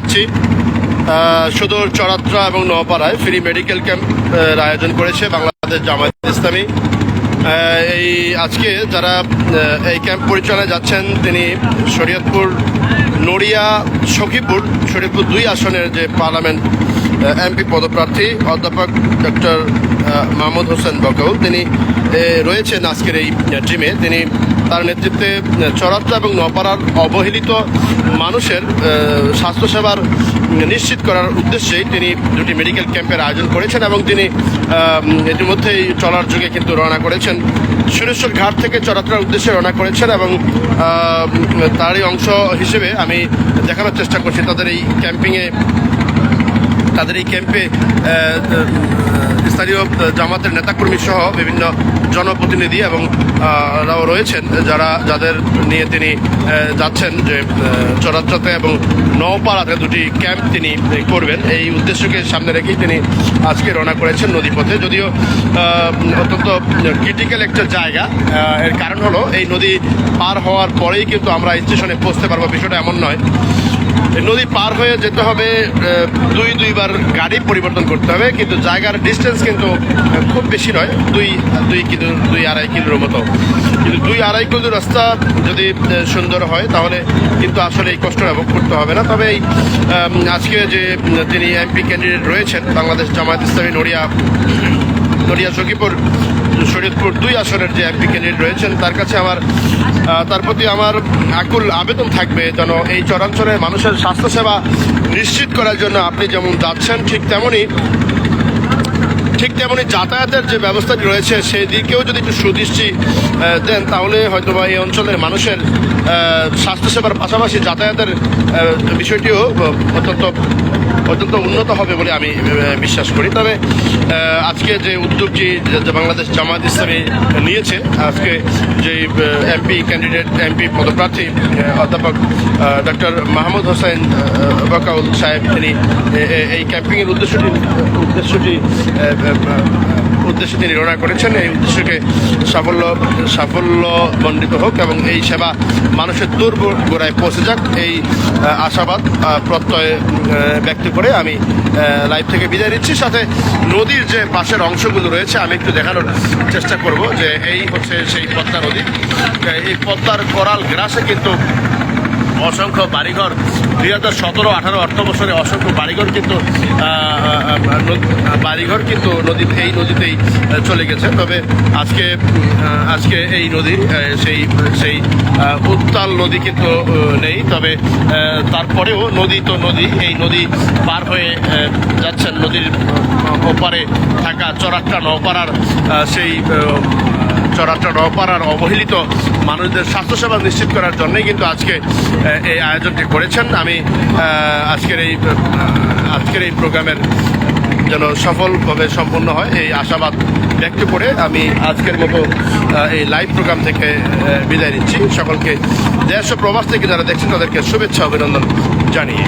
যাচ্ছি সুদূর চড়াত্রা এবং নওপাড়ায় ফ্রি মেডিকেল ক্যাম্পের আয়োজন করেছে বাংলাদেশ জামায়াত ইসলামী। এই আজকে যারা এই ক্যাম্প পরিচালনায় যাচ্ছেন, তিনি শরীয়তপুর, নড়িয়া, সখীপুর, শরীয়তপুর দুই আসনের যে পার্লামেন্ট এমপি পদপ্রার্থী অধ্যাপক ডক্টর মাহমুদ হোসেন বকাউল তিনি রয়েছেন আজকের এই টিমে তিনি তার নেতৃত্বে চড়াত্রা এবং নপাড়ার অবহেলিত মানুষের স্বাস্থ্যসেবার নিশ্চিত করার উদ্দেশ্যেই তিনি দুটি মেডিকেল ক্যাম্পের আয়োজন করেছেন এবং তিনি ইতিমধ্যেই চলার যুগে কিন্তু রওনা করেছেন। সুরেশ্বর ঘাট থেকে চরাত্রার উদ্দেশ্যে রওনা করেছেন এবং তারই অংশ হিসেবে আমি দেখানোর চেষ্টা করছি তাদের এই ক্যাম্পিংয়ে তাদের এই ক্যাম্পে স্থানীয় জামাতের নেতাকর্মী সহ বিভিন্ন জনপ্রতিনিধি এবং রাও রয়েছেন, যারা, যাদের নিয়ে তিনি যাচ্ছেন যে চড়াত্রাতে এবং নওপাড়াতে দুটি ক্যাম্প তিনি করবেন। এই উদ্দেশ্যকে সামনে রেখেই তিনি আজকে রওনা করেছেন নদীপথে। যদিও অত্যন্ত ক্রিটিক্যাল একটা জায়গা এর কারণ হলো, এই নদী পার হওয়ার পরেই কিন্তু আমরা স্টেশনে পৌঁছতে পারব। বিষয়টা এমন নয়। নদী পার হয়ে যেতে হবে দুই দুইবার গাড়ি পরিবর্তন করতে হবে, কিন্তু জায়গার ডিস্টেন্স কিন্তু খুব বেশি নয়, দুই দুই কিলো, দুই আড়াই কিলোর মতো। কিন্তু দুই আড়াই কিলো রাস্তা যদি সুন্দর হয়, তাহলে কিন্তু আসলে এই কষ্টটা ভোগ করতে হবে না। তবে এই আজকে যে তিনি এমপি ক্যান্ডিডেট রয়েছেন, বাংলাদেশ জামায়াত ইসলামী নড়িয়া নড়িয়া সখীপুর শরীয়তপুর দুই আসনের যে এমপি ক্যান্ডিডেট রয়েছেন, তার কাছে আমার তার প্রতি আমার আকুল আবেদন থাকবে যেন এই চরাঞ্চলের মানুষের স্বাস্থ্যসেবা নিশ্চিত করার জন্য আপনি যেমন যাচ্ছেন, ঠিক তেমনই, ঠিক তেমনি যাতায়াতের যে ব্যবস্থাটি রয়েছে সেই দিকেও যদি একটু সুদৃষ্টি দেন তাহলে হয়তো বা এই অঞ্চলের মানুষের স্বাস্থ্যসেবার পাশাপাশি যাতায়াতের বিষয়টিও অত্যন্ত অত্যন্ত উন্নত হবে বলে আমি বিশ্বাস করি। তবে আজকে যে উদ্যোগটি বাংলাদেশ জামায়াত ইসলামী নিয়েছে, আজকে যে এমপি ক্যান্ডিডেট এমপি পদপ্রার্থী অধ্যাপক ডক্টর মাহমুদ হোসেন বকাউল সাহেব, তিনি এই ক্যাম্পিংয়ের উদ্দেশ্যটি উদ্দেশ্যটি উদ্দেশ্যে তিনি রওনা করেছেন। এই উদ্দেশ্যকে সাফল্য সাফল্য মণ্ডিত হোক এবং এই সেবা মানুষের দূর গোড়ায় পৌঁছে যাক, এই আশাবাদ প্রত্যয় ব্যক্ত করে আমি লাইভ থেকে বিদায় নিচ্ছি। সাথে নদীর যে পাশের অংশগুলো রয়েছে, আমি একটু দেখানোর চেষ্টা করব যে এই হচ্ছে সেই পদ্মা নদী। এই পদ্মার করাল গ্রাসে কিন্তু অসংখ্য বাড়িঘর দুই হাজার সতেরো, আঠারো, অর্থ বছরে অসংখ্য বাড়িঘর কিন্তু বাড়িঘর কিন্তু নদী, এই নদীতেই চলে গেছে। তবে আজকে আজকে এই নদী সেই সেই উত্তাল নদী কিন্তু নেই। তবে তারপরেও নদী তো নদী, এই নদী পার হয়ে যাচ্ছেন নদীর ওপারে থাকা চরাট্টা নৌপাড়ার সেই চরাচর নপাড়ার অবহেলিত মানুষদের স্বাস্থ্যসেবা নিশ্চিত করার জন্যই কিন্তু আজকে এই আয়োজনটি করেছেন। আমি আজকের এই আজকের এই প্রোগ্রামের যেন সফলভাবে সম্পন্ন হয়, এই আশাবাদ ব্যক্ত করে আমি আজকের মতো এই লাইভ প্রোগ্রাম থেকে বিদায় নিচ্ছি। সকলকে দেশ ও প্রবাস থেকে যারা দেখছেন, তাদেরকে শুভেচ্ছা, অভিনন্দন জানিয়ে।